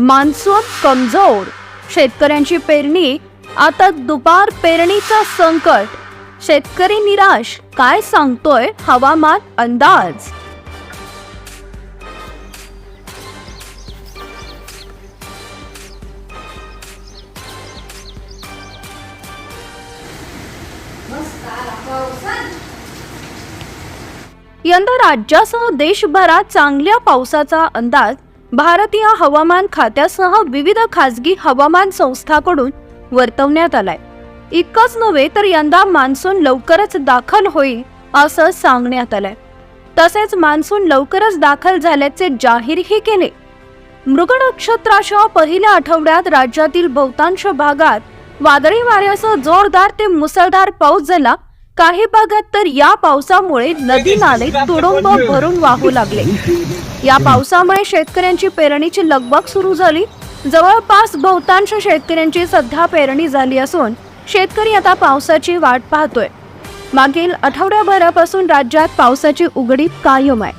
Monsoon कमजोर. शेतकऱ्यांची पेरणी आता दुपार पेरणीचा संकट. शेतकरी निराश काय सांगतोय हवामान अंदाज? यंदा राज्यासह देशभरात चांगल्या पावसाचा अंदाज भारतीय हवामान खात्यासह विविध खासगी हवामान संस्थांकडून वर्तवण्यात आलाय. इतकंच नव्हे तर यंदा मान्सून लवकरच दाखल होईल असं सांगण्यात आलंय. तसेच मान्सून लवकरच दाखल झाल्याचे जाहीरही केले. मृग नक्षत्राच्या पहिल्या आठवड्यात राज्यातील बहुतांश भागात वादळी वाऱ्यासह जोरदार ते मुसळधार पाऊस झाला काही भागात तर या पावसामुळे नदी नाले तुडुंब भरून वाहू लागले. या पावसामुळे शेतकऱ्यांची पेरणीची लगबग सुरू झाली. जवळपास बहुतांश शेतकऱ्यांची सध्या पेरणी झाली असून शेतकरी आता पावसाची वाट पाहतोय. मागील आठवड्याभरापासून राज्यात पावसाची उघडीप कायम आहे.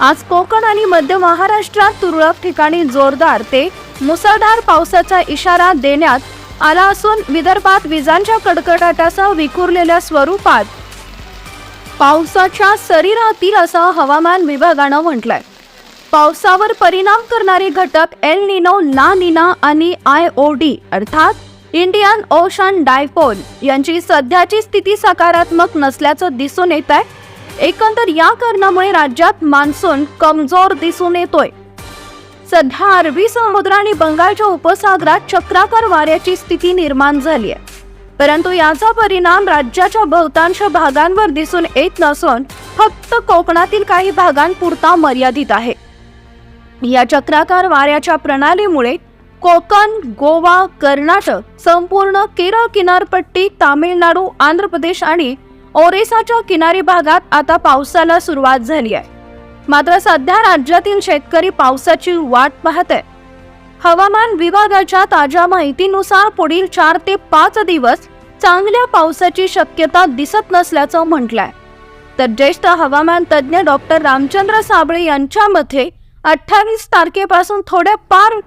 आज कोकण आणि मध्य महाराष्ट्रात तुरळक ठिकाणी जोरदार ते मुसळधार पावसाचा इशारा देण्यात आला असून विदर्भात विजांच्या कडकडाटासह विखुरलेल्या स्वरूपात पावसाच्या शरीरातील असं हवामान विभागानं म्हटलंय. पावसावर परिणाम करणारे घटक एल निनो ला निना आणि आय ओ डी अर्थात इंडियन ओशन डायपोल यांची सध्याची स्थिती सकारात्मक नसल्याचं दिसून येत आहे एकंदर या कारणामुळे राज्यात मान्सून कमजोर दिसून येतोय. सध्या अरबी समुद्र आणि बंगालच्या उपसागरात चक्राकार वाऱ्याची स्थिती निर्माण झाली आहे. परंतु याचा परिणाम राज्याच्या बहुतांश भागांवर दिसून येत नसून फक्त कोकणातील काही भागांपुरता मर्यादित आहे. या चक्राकार वाऱ्याच्या प्रणालीमुळे कोकण गोवा कर्नाटक संपूर्ण केरळ किनारपट्टी तामिळनाडू आंध्र प्रदेश आणि ओरिसाच्या किनारी भागात आता पावसाला सुरुवात झाली आहे. मात्र सध्या राज्यातील शेतकरी पावसाची वाट पाहत आहे हवामान विभागाच्या ताज्या माहितीनुसार पुढील चार ते पाच दिवस चांगल्या पावसाची शक्यता दिसत नसल्याचं म्हटलंय. तर ज्येष्ठ हवामान तज्ज्ञ डॉक्टर रामचंद्र साबळे यांच्या मते अठ्ठावीस तारखेपासून थोड्या पार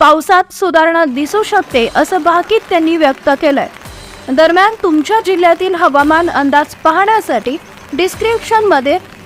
पावसात सुधारणा दिसू शकते असं भाकीत त्यांनी व्यक्त केलंय. दरम्यान तुमच्या जिल्ह्यातील हवामान अंदाज पाहण्यासाठी डिस्क्रिप्शनमध्ये